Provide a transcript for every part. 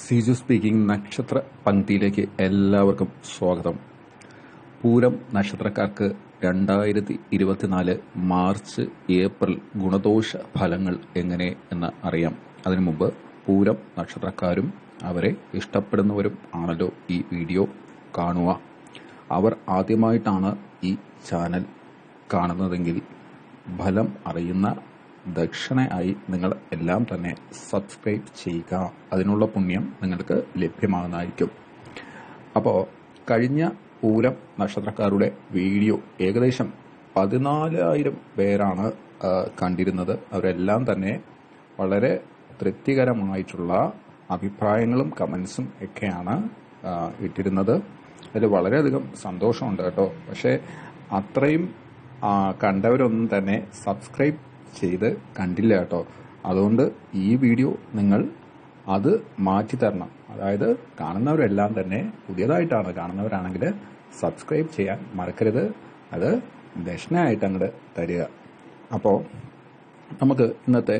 Siju speaking നക്ഷത്ര പങ്ക്തിയിലേക്ക് എല്ലാവർക്കും സ്വാഗതം. പൂരം നക്ഷത്രക്കാർക്ക് രണ്ടായിരത്തി ഇരുപത്തിനാല് മാർച്ച് ഏപ്രിൽ ഗുണദോഷ ഫലങ്ങൾ എങ്ങനെ എന്ന് അറിയാം. അതിനു മുമ്പ് പൂരം നക്ഷത്രക്കാരും അവരെ ഇഷ്ടപ്പെടുന്നവരും ആണല്ലോ ഈ വീഡിയോ കാണുക. അവർ ആദ്യമായിട്ടാണ് ഈ ചാനൽ കാണുന്നതെങ്കിൽ ഫലം അറിയുന്ന ദക്ഷിണയായി നിങ്ങൾ എല്ലാം തന്നെ സബ്സ്ക്രൈബ് ചെയ്യുക. അതിനുള്ള പുണ്യം നിങ്ങൾക്ക് ലഭ്യമാകുന്നതായിരിക്കും. അപ്പോൾ കഴിഞ്ഞ പൂരം നക്ഷത്രക്കാരുടെ വീഡിയോ ഏകദേശം പതിനാലായിരം പേരാണ് കണ്ടിരുന്നത്. അവരെല്ലാം തന്നെ വളരെ തൃപ്തികരമായിട്ടുള്ള അഭിപ്രായങ്ങളും കമൻസും ഒക്കെയാണ് ഇട്ടിരുന്നത്. അതിൽ വളരെയധികം സന്തോഷമുണ്ട് കേട്ടോ. പക്ഷേ അത്രയും കണ്ടവരൊന്നും തന്നെ സബ്സ്ക്രൈബ് ചെയ്ത് കണ്ടില്ല കേട്ടോ. അതുകൊണ്ട് ഈ വീഡിയോ നിങ്ങൾ അത് മാറ്റി തരണം. അതായത് കാണുന്നവരെല്ലാം തന്നെ പുതിയതായിട്ടാണ് കാണുന്നവരാണെങ്കിൽ സബ്സ്ക്രൈബ് ചെയ്യാൻ മറക്കരുത്. അത് ദക്ഷിണയായിട്ട് അങ്ങോട്ട് തരിക. അപ്പോൾ നമുക്ക് ഇന്നത്തെ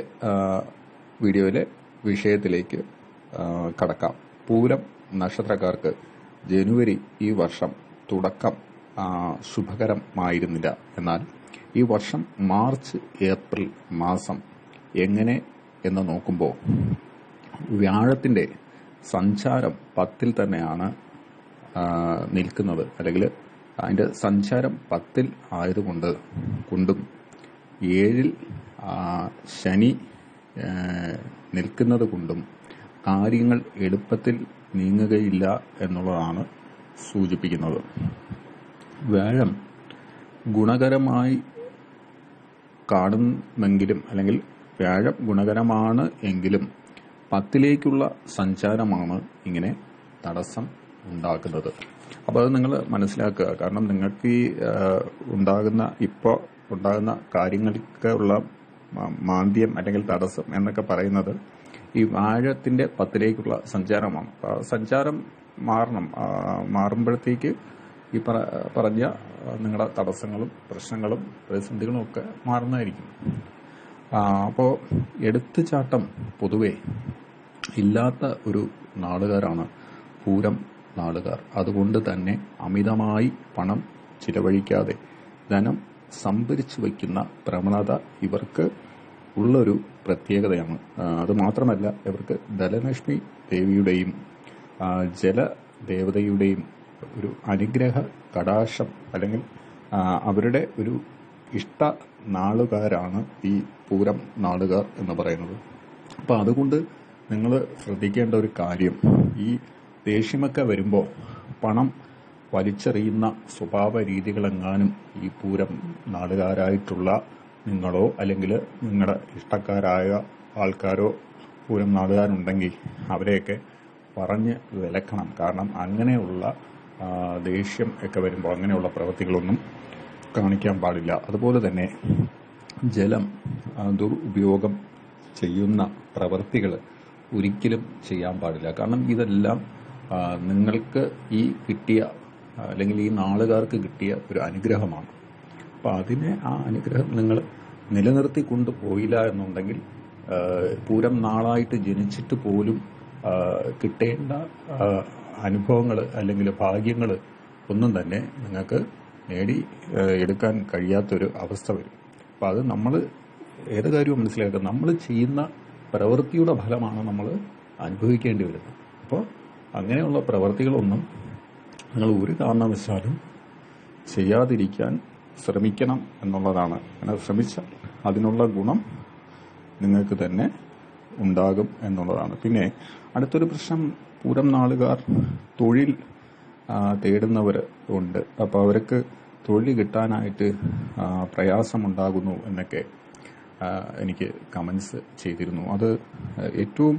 വീഡിയോയിലെ വിഷയത്തിലേക്ക് കടക്കാം. പൂരം നക്ഷത്രക്കാർക്ക് ജനുവരി ഈ വർഷം തുടക്കം ശുഭകരമായിരുന്നില്ല. എന്നാൽ ഈ വർഷം മാർച്ച് ഏപ്രിൽ മാസം എങ്ങനെ എന്ന് നോക്കുമ്പോൾ വ്യാഴത്തിന്റെ സഞ്ചാരം പത്തിൽ തന്നെയാണ് നിൽക്കുന്നത്. അല്ലെങ്കിൽ അതിന്റെ സഞ്ചാരം പത്തിൽ ആയതുകൊണ്ട് കൊണ്ടും ഏഴിൽ ശനി നിൽക്കുന്നത് കൊണ്ടും കാര്യങ്ങൾ എളുപ്പത്തിൽ നീങ്ങുകയില്ല എന്നുള്ളതാണ് സൂചിപ്പിക്കുന്നത്. വ്യാഴം ഗുണകരമായി കാണുമെങ്കിലും അല്ലെങ്കിൽ വ്യാഴം ഗുണകരമാണ് എങ്കിലും പത്തിലേക്കുള്ള സഞ്ചാരമാണ് ഇങ്ങനെ തടസ്സം ഉണ്ടാക്കുന്നത്. അപ്പോൾ അത് നിങ്ങൾ മനസ്സിലാക്കുക. കാരണം നിങ്ങൾക്ക് ഈ ഉണ്ടാകുന്ന ഇപ്പോൾ ഉണ്ടാകുന്ന കാര്യങ്ങൾക്ക് ഉള്ള മാന്ദ്യം അല്ലെങ്കിൽ തടസ്സം എന്നൊക്കെ പറയുന്നത് ഈ വാഴത്തിന്റെ പത്തിലേക്കുള്ള സഞ്ചാരമാണ്. സഞ്ചാരം മാറണം. മാറുമ്പോഴത്തേക്ക് ഈ പറ- പറഞ്ഞ നിങ്ങളുടെ തടസ്സങ്ങളും പ്രശ്നങ്ങളും പ്രതിസന്ധികളും ഒക്കെ മാറുന്നതായിരിക്കും. അപ്പോൾ എടുത്തുചാട്ടം പൊതുവെ ഇല്ലാത്ത ഒരു നാളുകാരാണ് പൂരം നാളുകാർ അതുകൊണ്ട് തന്നെ അമിതമായി പണം ചിലവഴിക്കാതെ ധനം സംഭരിച്ചു വയ്ക്കുന്ന പ്രവണത ഇവർക്ക് ഉള്ളൊരു പ്രത്യേകതയാണ്. അത് മാത്രമല്ല ഇവർക്ക് ധനലക്ഷ്മി ദേവിയുടെയും ജല ജലദേവതയുടെയും ഒരു അനുഗ്രഹ കടാശം അല്ലെങ്കിൽ അവരുടെ ഒരു ഇഷ്ട നാളുകാരാണ് ഈ പൂരം നാളുകാർ എന്ന് പറയുന്നത്. അപ്പോൾ അതുകൊണ്ട് നിങ്ങൾ ശ്രദ്ധിക്കേണ്ട ഒരു കാര്യം ഈ ദേഷ്യമൊക്കെ വരുമ്പോൾ പണം വലിച്ചെറിയുന്ന സ്വഭാവ രീതികളെങ്ങാനും ഈ പൂരം നാടുകാരായിട്ടുള്ള നിങ്ങളോ അല്ലെങ്കിൽ നിങ്ങളുടെ ഇഷ്ടക്കാരായ ആൾക്കാരോ പൂരം നാടുകാരുണ്ടെങ്കിൽ അവരെയൊക്കെ പറഞ്ഞ് വിലക്കണം. കാരണം അങ്ങനെയുള്ള ദേഷ്യം ഒക്കെ വരുമ്പോൾ അങ്ങനെയുള്ള പ്രവൃത്തികളൊന്നും കാണിക്കാൻ പാടില്ല. അതുപോലെ തന്നെ ജലം ദുരുപയോഗം ചെയ്യുന്ന പ്രവൃത്തികൾ ഒരിക്കലും ചെയ്യാൻ പാടില്ല. കാരണം ഇതെല്ലാം നിങ്ങൾക്ക് ഈ കിട്ടിയ അല്ലെങ്കിൽ ഈ നാളുകാർക്ക് കിട്ടിയ ഒരു അനുഗ്രഹമാണ്. അപ്പം അതിനെ ആ അനുഗ്രഹം നിങ്ങൾ നിലനിർത്തി കൊണ്ടുപോയില്ല എന്നുണ്ടെങ്കിൽ പൂരം നാളായിട്ട് ജനിച്ചിട്ട് പോലും കിട്ടേണ്ട അനുഭവങ്ങൾ അല്ലെങ്കിൽ ഭാഗ്യങ്ങൾ ഒന്നും തന്നെ നിങ്ങൾക്ക് നേടി എടുക്കാൻ കഴിയാത്തൊരു അവസ്ഥ വരും. അപ്പോൾ അത് നമ്മൾ ഏത് കാര്യവും മനസ്സിലാക്കുക. നമ്മൾ ചെയ്യുന്ന പ്രവൃത്തിയുടെ ഫലമാണ് നമ്മൾ അനുഭവിക്കേണ്ടി വരുന്നത്. അപ്പോൾ അങ്ങനെയുള്ള പ്രവൃത്തികളൊന്നും നിങ്ങൾ ഒരു കാരണവശാലും ചെയ്യാതിരിക്കാൻ ശ്രമിക്കണം എന്നുള്ളതാണ്. അങ്ങനെ ശ്രമിച്ചാൽ അതിനുള്ള ഗുണം നിങ്ങൾക്ക് തന്നെ ഉണ്ടാകും എന്നുള്ളതാണ്. പിന്നെ അടുത്തൊരു പ്രശ്നം പൂരം നാളുകാർ തൊഴിൽ തേടുന്നവർ ഉണ്ട്. അപ്പോൾ അവർക്ക് തൊഴിൽ കിട്ടാനായിട്ട് പ്രയാസമുണ്ടാകുന്നു എന്നൊക്കെ എനിക്ക് കമൻസ് ചെയ്തിരുന്നു. അത് ഏറ്റവും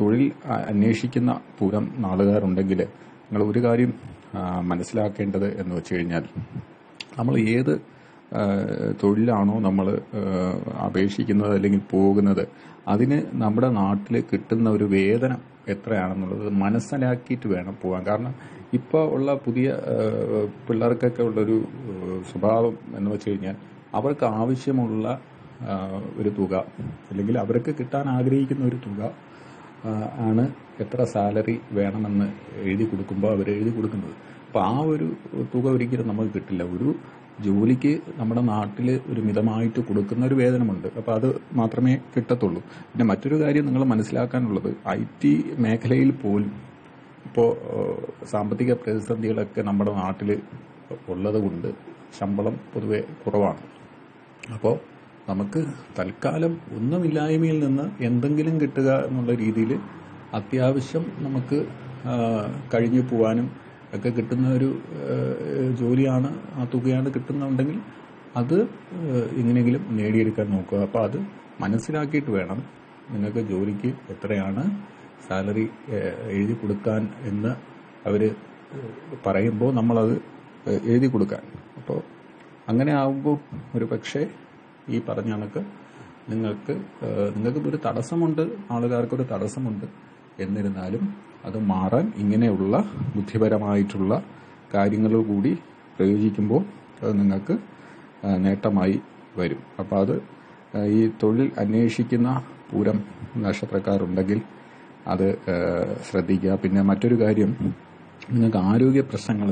തൊഴിൽ അന്വേഷിക്കുന്ന പൂരം നാളുകാരുണ്ടെങ്കിൽ നിങ്ങൾ ഒരു കാര്യം മനസ്സിലാക്കേണ്ടത് എന്ന് വെച്ച് കഴിഞ്ഞാൽ നമ്മൾ ഏത് തൊഴിലാണോ നമ്മൾ അപേക്ഷിക്കുന്നത് അല്ലെങ്കിൽ പോകുന്നത്? അതിന് നമ്മുടെ നാട്ടിൽ കിട്ടുന്ന ഒരു വേതനം എത്രയാണെന്നുള്ളത് മനസ്സിലാക്കിയിട്ട് വേണം പോകാൻ. കാരണം ഇപ്പോൾ ഉള്ള പുതിയ പിള്ളേർക്കൊക്കെ ഉള്ളൊരു സ്വഭാവം എന്ന് വെച്ച് കഴിഞ്ഞാൽ അവർക്ക് ആവശ്യമുള്ള ഒരു തുക അല്ലെങ്കിൽ അവർക്ക് കിട്ടാൻ ആഗ്രഹിക്കുന്ന ഒരു തുക ആണ് എത്ര സാലറി വേണമെന്ന് എഴുതി കൊടുക്കുമ്പോൾ അവർ എഴുതി കൊടുക്കുന്നത്. അപ്പോൾ ആ ഒരു തുക ഒരിക്കലും നമുക്ക് കിട്ടില്ല. ഒരു ജോലിക്ക് നമ്മുടെ നാട്ടിൽ ഒരു മിതമായിട്ട് കൊടുക്കുന്ന ഒരു വേതനമുണ്ട്. അപ്പോൾ അത് മാത്രമേ കിട്ടത്തുള്ളൂ. പിന്നെ മറ്റൊരു കാര്യം നിങ്ങൾ മനസ്സിലാക്കാനുള്ളത് ഐ ടി മേഖലയിൽ പോലും ഇപ്പോൾ സാമ്പത്തിക പ്രതിസന്ധികളൊക്കെ നമ്മുടെ നാട്ടിൽ ഉള്ളത് കൊണ്ട് ശമ്പളം പൊതുവെ കുറവാണ്. അപ്പോൾ നമുക്ക് തൽക്കാലം ഒന്നുമില്ലായ്മയിൽ നിന്ന് എന്തെങ്കിലും കിട്ടുക എന്നുള്ള രീതിയിൽ അത്യാവശ്യം നമുക്ക് കഴിഞ്ഞു പോവാനും ഒക്കെ കിട്ടുന്ന ഒരു ജോലിയാണ് ആ തുകയാണ് കിട്ടുന്നുണ്ടെങ്കിൽ അത് എങ്ങനെയെങ്കിലും നേടിയെടുക്കാൻ നോക്കുക. അപ്പോൾ അത് മനസ്സിലാക്കിയിട്ട് വേണം നിങ്ങൾക്ക് ജോലിക്ക് എത്രയാണ് സാലറി എഴുതി കൊടുക്കാൻ എന്ന് അവർ പറയുമ്പോൾ നമ്മളത് എഴുതി കൊടുക്കാൻ. അപ്പോൾ അങ്ങനെ ആകുമ്പോൾ ഒരു പക്ഷേ ഈ പറഞ്ഞ കണക്ക് നിങ്ങൾക്ക് നിങ്ങൾക്ക് ഒരു തടസ്സമുണ്ട് ആളുകാർക്കൊരു തടസ്സമുണ്ട്. എന്നിരുന്നാലും അത് മാറാൻ ഇങ്ങനെയുള്ള ബുദ്ധിപരമായിട്ടുള്ള കാര്യങ്ങൾ കൂടി പ്രയോജിക്കുമ്പോൾ അത് നിങ്ങൾക്ക് നേട്ടമായി വരും. അപ്പോൾ അത് ഈ തൊഴിൽ അന്വേഷിക്കുന്ന പൂരം നക്ഷത്രക്കാരുണ്ടെങ്കിൽ അത് ശ്രദ്ധിക്കുക. പിന്നെ മറ്റൊരു കാര്യം നിങ്ങൾക്ക് ആരോഗ്യ പ്രശ്നങ്ങൾ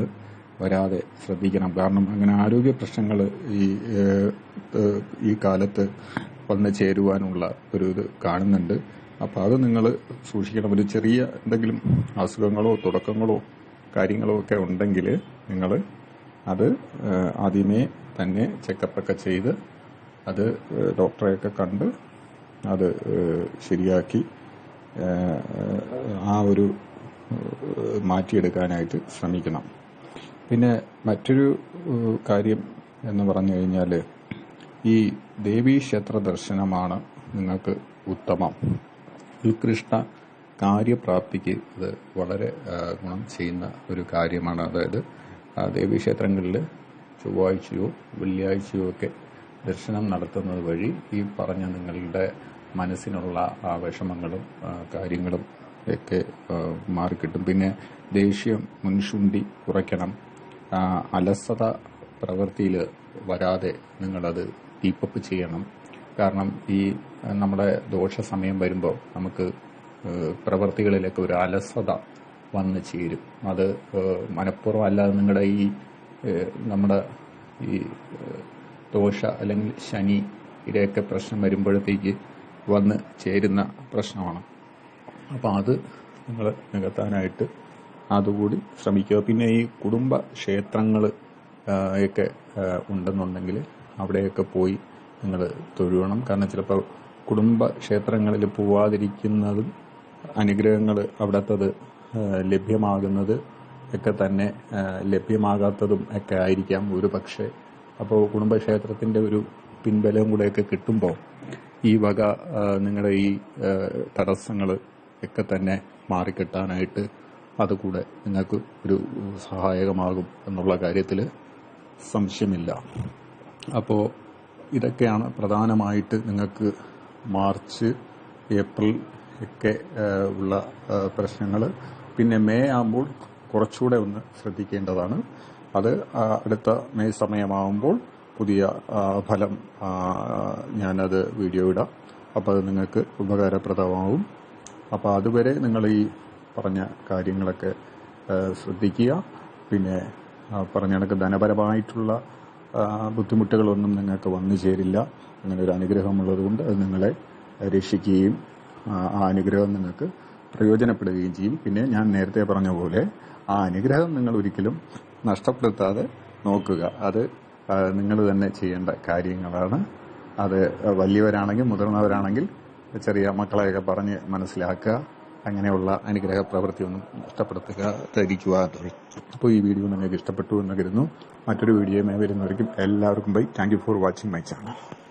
വരാതെ ശ്രദ്ധിക്കണം. കാരണം അങ്ങനെ ആരോഗ്യ പ്രശ്നങ്ങൾ ഈ ഈ കാലത്ത് വന്ന് ചേരുവാനുള്ള ഒരു ഇത് കാണുന്നുണ്ട്. അപ്പോൾ അത് നിങ്ങൾ സൂക്ഷിക്കണം. ഒരു ചെറിയ എന്തെങ്കിലും അസുഖങ്ങളോ തുടക്കങ്ങളോ കാര്യങ്ങളോ ഒക്കെ ഉണ്ടെങ്കിൽ നിങ്ങൾ അത് ആദ്യമേ തന്നെ ചെക്കപ്പൊക്കെ ചെയ്ത് അത് ഡോക്ടറെയൊക്കെ കണ്ട് അത് ശരിയാക്കി ആ ഒരു മാറ്റിയെടുക്കാനായിട്ട് ശ്രമിക്കണം. പിന്നെ മറ്റൊരു കാര്യം എന്ന് പറഞ്ഞു കഴിഞ്ഞാൽ ഈ ദേവീക്ഷേത്ര ദർശനമാണ് നിങ്ങൾക്ക് ഉത്തമം. ഉത്കൃഷ്ട കാര്യപ്രാപ്തിക്ക് ഇത് വളരെ ഗുണം ചെയ്യുന്ന ഒരു കാര്യമാണ്. അതായത് ദേവീക്ഷേത്രങ്ങളിൽ ചൊവ്വാഴ്ചയോ വെള്ളിയാഴ്ചയോ ഒക്കെ ദർശനം നടത്തുന്നത് വഴി ഈ പറഞ്ഞ നിങ്ങളുടെ മനസ്സിനുള്ള വിഷമങ്ങളും കാര്യങ്ങളും ഒക്കെ മാറിക്കിട്ടും. പിന്നെ ദേഷ്യം മുൻശുണ്ടി കുറയ്ക്കണം. അലസത പ്രവൃത്തിയിൽ വരാതെ നിങ്ങളത് കീപ്പപ്പ് ചെയ്യണം. കാരണം ഈ നമ്മുടെ ദോഷ സമയം വരുമ്പോൾ നമുക്ക് പ്രവൃത്തികളിലേക്ക് ഒരു അലസത വന്നു ചേരും. അത് മനഃപൂർവം അല്ലാതെ നിങ്ങളുടെ ഈ നമ്മുടെ ഈ ദോഷ അല്ലെങ്കിൽ ശനി ഇരയൊക്കെ പ്രശ്നം വരുമ്പോഴത്തേക്ക് വന്ന് ചേരുന്ന പ്രശ്നമാണ്. അപ്പോൾ അത് നിങ്ങൾ നികത്താനായിട്ട് അതുകൂടി ശ്രമിക്കുക. പിന്നെ ഈ കുടുംബ ക്ഷേത്രങ്ങൾ ഒക്കെ ഉണ്ടെന്നുണ്ടെങ്കിൽ അവിടെയൊക്കെ പോയി നിങ്ങൾ തൊഴുകണം കാരണം ചിലപ്പോൾ കുടുംബ ക്ഷേത്രങ്ങളിൽ പോവാതിരിക്കുന്നതും അനുഗ്രഹങ്ങൾ അവിടത്തത് ലഭ്യമാകുന്നത് ഒക്കെ തന്നെ ലഭ്യമാകാത്തതും ഒക്കെ ആയിരിക്കാം ഒരു പക്ഷേ. അപ്പോൾ കുടുംബക്ഷേത്രത്തിന്റെ ഒരു പിൻബലം കൂടെയൊക്കെ കിട്ടുമ്പോൾ ഈ വക നിങ്ങളുടെ ഈ തടസ്സങ്ങൾ ഒക്കെ തന്നെ മാറിക്കിട്ടാനായിട്ട് അതുകൂടെ നിങ്ങൾക്ക് ഒരു സഹായകമാകും എന്നുള്ള കാര്യത്തിൽ സംശയമില്ല. അപ്പോൾ ഇതൊക്കെയാണ് പ്രധാനമായിട്ട് നിങ്ങൾക്ക് മാർച്ച് ഏപ്രിൽ ഒക്കെ ഉള്ള പ്രശ്നങ്ങൾ പിന്നെ മെയ് ആകുമ്പോൾ കുറച്ചുകൂടെ ഒന്ന് ശ്രദ്ധിക്കേണ്ടതാണ്. അത് അടുത്ത മെയ് സമയമാകുമ്പോൾ പുതിയ ഫലം ഞാനത് വീഡിയോ ഇടാം. അപ്പോൾ അത് നിങ്ങൾക്ക് ഉപകാരപ്രദമാവും. അപ്പോൾ അതുവരെ നിങ്ങൾ ഈ പറഞ്ഞ കാര്യങ്ങളൊക്കെ ശ്രദ്ധിക്കുക. പിന്നെ പറഞ്ഞ കണക്ക് ധനപരമായിട്ടുള്ള ബുദ്ധിമുട്ടുകളൊന്നും നിങ്ങൾക്ക് വന്നു ചേരില്ല. അങ്ങനെ ഒരു അനുഗ്രഹമുള്ളതുകൊണ്ട് അത് നിങ്ങളെ രക്ഷിക്കുകയും ആ അനുഗ്രഹം നിങ്ങൾക്ക് പ്രയോജനപ്പെടുകയും ചെയ്യും. പിന്നെ ഞാൻ നേരത്തെ പറഞ്ഞ പോലെ ആ അനുഗ്രഹം നിങ്ങൾ ഒരിക്കലും നഷ്ടപ്പെടുത്താതെ നോക്കുക. അത് നിങ്ങൾ തന്നെ ചെയ്യേണ്ട കാര്യങ്ങളാണ്. അത് വലിയവരാണെങ്കിൽ മുതിർന്നവരാണെങ്കിൽ ചെറിയ മക്കളെയൊക്കെ പറഞ്ഞ് മനസ്സിലാക്കുക. അങ്ങനെയുള്ള അനുഗ്രഹ പ്രവൃത്തിയൊന്നും നഷ്ടപ്പെടുത്തുക അപ്പോൾ ഈ വീഡിയോ നിങ്ങൾക്ക് ഇഷ്ടപ്പെട്ടു എന്ന് കരുതുന്നു. മറ്റൊരു വീഡിയോയുമായി വരുന്നവർക്കും എല്ലാവർക്കും bye. Thank for watching my channel